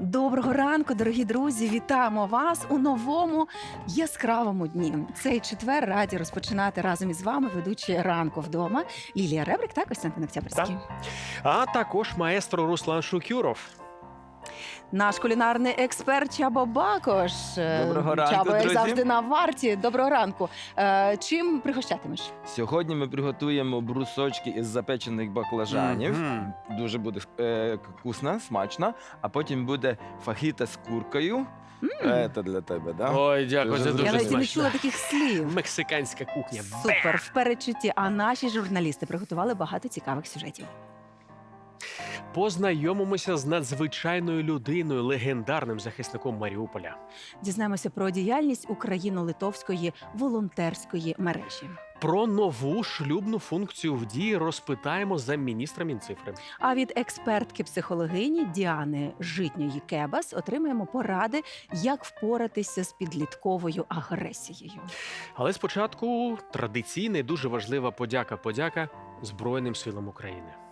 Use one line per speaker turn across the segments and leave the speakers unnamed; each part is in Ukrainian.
Доброго ранку, дорогі друзі! Вітаємо вас у новому яскравому дні. Цей четвер раді розпочинати разом із вами ведучі ранку вдома. Лілія Ребрик та Костянтин Октябрьський.
А також маестро Руслан Шукюров.
Наш кулінарний експерт Чабо Бакош. Е,
Доброго ранку,
Чабо, як
друзі.
завжди на варті. Доброго ранку. Е, Чим пригощатимеш?
Сьогодні ми приготуємо брусочки із запечених баклажанів.
Мгм.
Дуже буде е, вкусно, смачно. А потім буде фахіта з куркою.
М.
Це для тебе, да?
Ой, дякую,
Дуже
це
зручно.
Я навіть і не
смачно.
чула таких слів.
Мексиканська кухня.
Супер, в передчутті. А наші журналісти приготували багато цікавих сюжетів.
Познайомимося з надзвичайною людиною, легендарним захисником Маріуполя.
Дізнаємося про діяльність Україно-литовської волонтерської мережі.
Про нову шлюбну функцію в дії розпитаємо за міністра Мінцифри.
А від експертки психологині Діани Житньої Кебас отримаємо поради, як впоратися з підлітковою агресією.
Але спочатку традиційна і дуже важлива подяка-подяка Збройним силам України.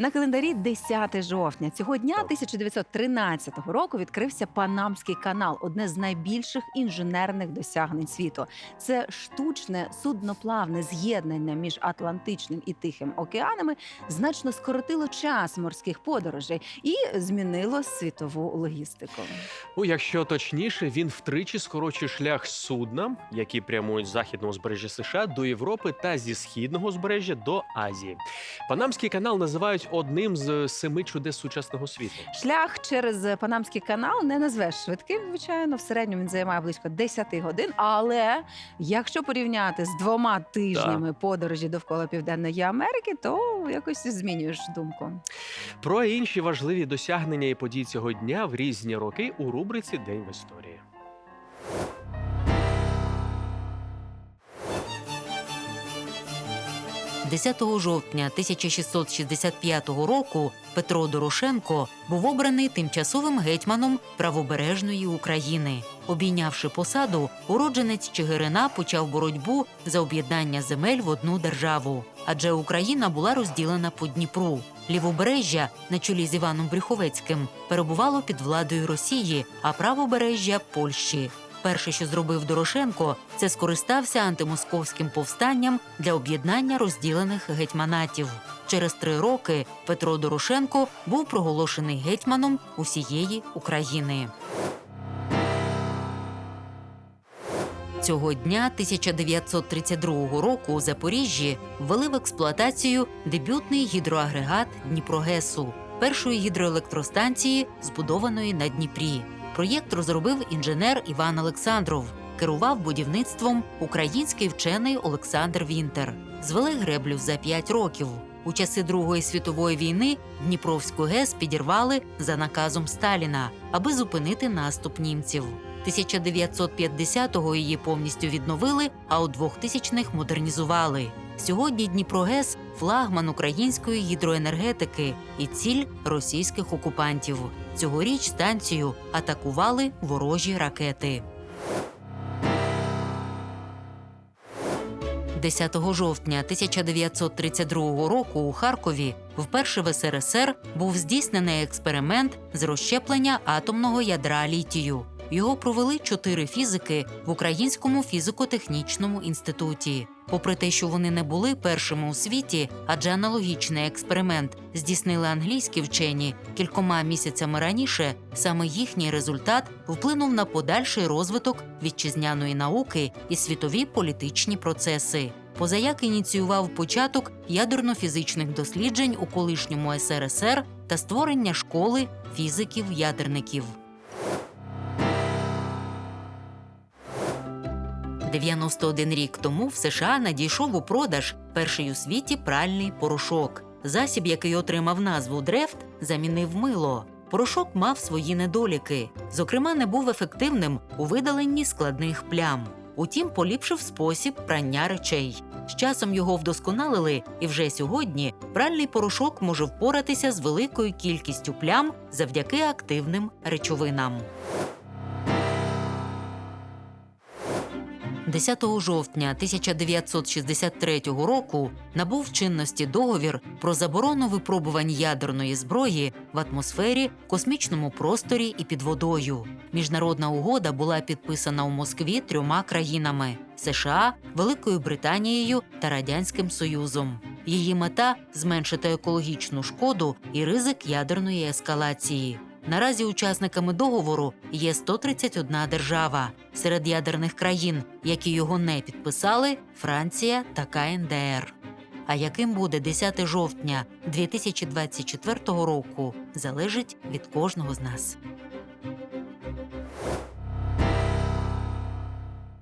На календарі 10 жовтня цього дня 1913 року відкрився Панамський канал, одне з найбільших інженерних досягнень світу. Це штучне судноплавне з'єднання між Атлантичним і Тихим океанами значно скоротило час морських подорожей і змінило світову логістику.
Ну, якщо точніше, він втричі скорочує шлях судна, які прямують з західного узбережжя США до Європи та зі східного узбережжя до Азії. Панамський канал називають одним з семи чудес сучасного світу.
Шлях через Панамський канал не назвеш швидким, звичайно. В середньому він займає близько 10 годин. Але якщо порівняти з двома тижнями подорожі довкола Південної Америки, то якось змінюєш думку.
Про інші важливі досягнення і події цього дня в різні роки у рубриці День в історії.
– 10 жовтня 1665 року Петро Дорошенко був обраний тимчасовим гетьманом правобережної України. Обійнявши посаду, уродженець Чигирина почав боротьбу за об'єднання земель в одну державу. Адже Україна була розділена по Дніпру. Лівобережжя на чолі з Іваном Брюховецьким перебувало під владою Росії, а правобережжя Польщі. Перше, що зробив Дорошенко, це скористався антимосковським повстанням для об'єднання розділених гетьманатів. Через три роки Петро Дорошенко був проголошений гетьманом усієї України. Цього дня 1932 року у Запоріжжі ввели в експлуатацію дебютний гідроагрегат Дніпрогесу, першої гідроелектростанції, збудованої на Дніпрі. Проєкт розробив інженер Іван Олександров. Керував будівництвом український вчений Олександр Вінтер. Звели греблю за п'ять років. У часи Другої світової війни Дніпровську ГЕС підірвали за наказом Сталіна, аби зупинити наступ німців. 1950-го її повністю відновили, а у 2000-х модернізували. Сьогодні Дніпрогес флагман української гідроенергетики і ціль російських окупантів. Цьогоріч станцію атакували ворожі ракети. 10 жовтня 1932 року у Харкові вперше в СРСР був здійснений експеримент з розщеплення атомного ядра літію. Його провели чотири фізики в Українському фізико-технічному інституті. Попри те, що вони не були першими у світі, адже аналогічний експеримент здійснили англійські вчені кількома місяцями раніше, саме їхній результат вплинув на подальший розвиток вітчизняної науки і світові політичні процеси. Позаяк ініціював початок ядерно-фізичних досліджень у колишньому СРСР та створення школи фізиків-ядерників. 91 рік тому в США надійшов у продаж перший у світі пральний порошок. Засіб, який отримав назву Дрефт, замінив мило. Порошок мав свої недоліки. Зокрема, не був ефективним у видаленні складних плям. Утім, поліпшив спосіб прання речей. З часом його вдосконалили, і вже сьогодні пральний порошок може впоратися з великою кількістю плям завдяки активним речовинам. 10 жовтня 1963 року набув чинності договір про заборону випробувань ядерної зброї в атмосфері, космічному просторі і під водою. Міжнародна угода була підписана у Москві трьома країнами: США, Великою Британією та Радянським Союзом. Її мета зменшити екологічну шкоду і ризик ядерної ескалації. Наразі учасниками договору є 131 держава. Серед ядерних країн, які його не підписали, Франція та КНДР. А яким буде 10 жовтня 2024 року, залежить від кожного з нас.